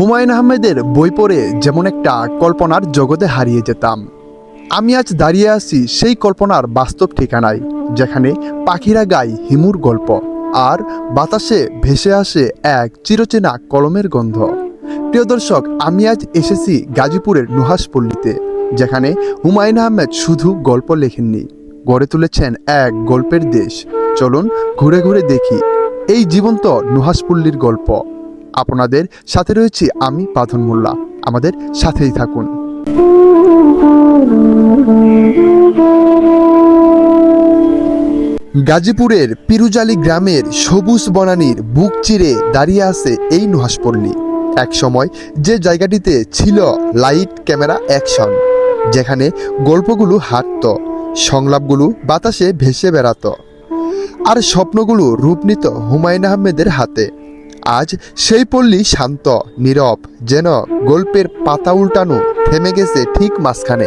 হুমায়ুন আহমেদের বই পড়ে যেমন একটা কল্পনার জগতে হারিয়ে যেতাম। আমি আজ দাঁড়িয়ে আছি সেই কল্পনার বাস্তব ঠিকানায়, যেখানে পাখিরা গায় হিমুর গল্প আর বাতাসে ভেসে আসে এক চিরচেনা কলমের গন্ধ। প্রিয় দর্শক, আমি আজ এসেছি গাজীপুরের নুহাসপল্লীতে যেখানে হুমায়ুন আহমেদ শুধু গল্প লেখেননি, গড়ে তুলেছেন এক গল্পের দেশ। চলুন ঘুরে ঘুরে দেখি, এই জীবন্ত নুহাসপল্লীর গল্প। আপনাদের সাথে রয়েছি আমি পাথন মোল্লা। আমাদের সাথেই থাকুন। গাজীপুরের পিরুজালি গ্রামের সবুজ বনানীর বুক চিরে দাঁড়িয়ে আছে এই নুহাসপল্লী এক সময় যে জায়গাটিতে ছিল লাইট ক্যামেরা অ্যাকশন, যেখানে গল্পগুলো হাঁটত, সংলাপগুলো বাতাসে ভেসে বেড়াতো, আর স্বপ্নগুলো রূপ নিত হুমায়ুন আহমেদের হাতে। আজ সেই পল্লী শান্ত, নীরব, যেন গল্পের পাতা উল্টানো থেমে গেছে ঠিক মাঝখানে।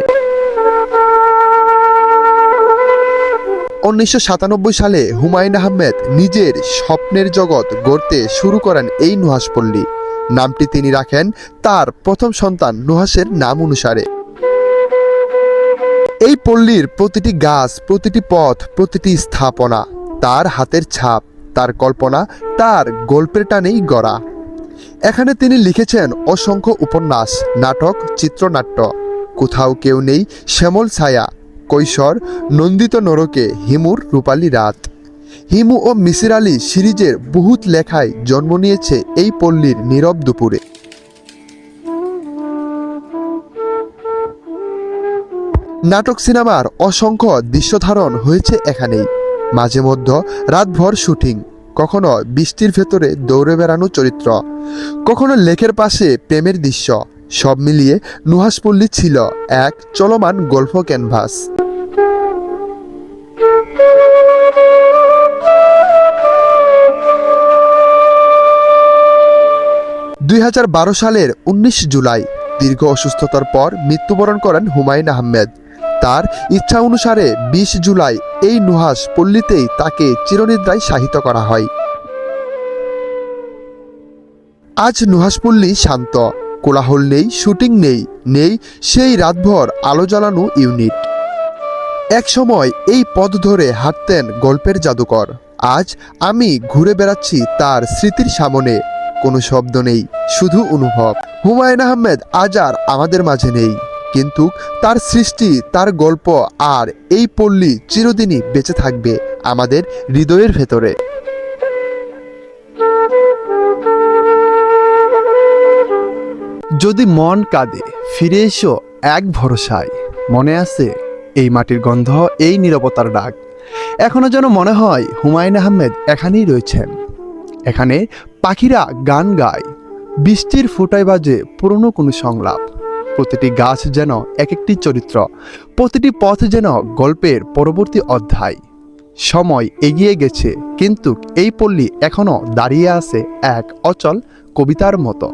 উনিশশো সাতানব্বই সালে হুমায়ুন আহমেদ নিজের স্বপ্নের জগৎ গড়তে শুরু করেন এই নুহাসপল্লী নামটি তিনি রাখেন তার প্রথম সন্তান নুহাসের নাম অনুসারে। এই পল্লীর প্রতিটি গাছ, প্রতিটি পথ, প্রতিটি স্থাপনা তার হাতের ছাপ। তার কল্পনা তার গল্পের টানেই গড়া। এখানে তিনি লিখেছেন অসংখ্য উপন্যাস, নাটক, চিত্রনাট্য। কোথাও কেউ নেই শ্যামল ছায়া, কৈশোর, নন্দিত নরকে, হিমুর রূপালী রাত। হিমু ও মিসির আলী সিরিজের বহুত লেখায় জন্ম নিয়েছে এই পল্লীর নীরব দুপুরে। নাটক সিনেমার অসংখ্য দৃশ্যধারণ হয়েছে এখানেই। মাঝে মধ্যে রাতভর শুটিং, কখনো বৃষ্টির ভেতরে দৌড়ে বেড়ানো চরিত্র, কখনো লেকের পাশে প্রেমের দৃশ্য, সব মিলিয়ে নুহাসপল্লী ছিল এক চলমান গল্প ক্যানভাস। দুই হাজার বারো সালের উনিশ জুলাই দীর্ঘ অসুস্থতার পর মৃত্যুবরণ করেন হুমায়ুন আহমেদ। তার ইচ্ছা অনুসারে বিশ জুলাই এই নুহাস পল্লীতেই তাকে চিরনিদ্রায় শাহিত করা হয়। আজ নুহাসপল্লী শান্ত, কোলাহল নেই, শুটিং নেই নেই সেই রাতভর আলো জ্বালানো ইউনিট। এক সময় এই পথ ধরে হাঁটতেন গল্পের জাদুকর। আজ আমি ঘুরে বেড়াচ্ছি তার স্মৃতির সামনে। কোনো শব্দ নেই, শুধু অনুভব। হুমায়ুন আহমেদ আজ আর আমাদের মাঝে নেই। কিন্তু তার সৃষ্টি, তার গল্প আর এই পল্লী চিরদিনই বেঁচে থাকবে আমাদের হৃদয়ের ভেতরে। যদি মন কাঁদে, ফিরে এসো এক ভরসায়। মনে আছে, এই মাটির গন্ধ, এই নিরবতার ডাক এখনও যেন মনে হয় হুমায়ুন আহমেদ এখানেই রয়েছেন। এখানে পাখিরা গান গায়, বৃষ্টির ফোঁটায় বাজে পুরনো কোনো সংলাপ। প্রতিটি গাছ যেন এক একটি চরিত্র, প্রতিটি পথ যেন গল্পের পরবর্তী অধ্যায়। সময় এগিয়ে গেছে, কিন্তু এই পল্লী এখনও দাঁড়িয়ে আছে এক অচল কবিতার মতো।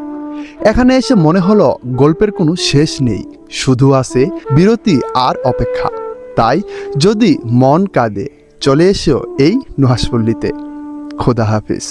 এখানে এসে মনে হলো গল্পের কোনো শেষ নেই, শুধু আছে বিরতি আর অপেক্ষা। তাই যদি মন কাঁদে, চলে এসো এই নুহাসপল্লীতে খোদা হাফিজ।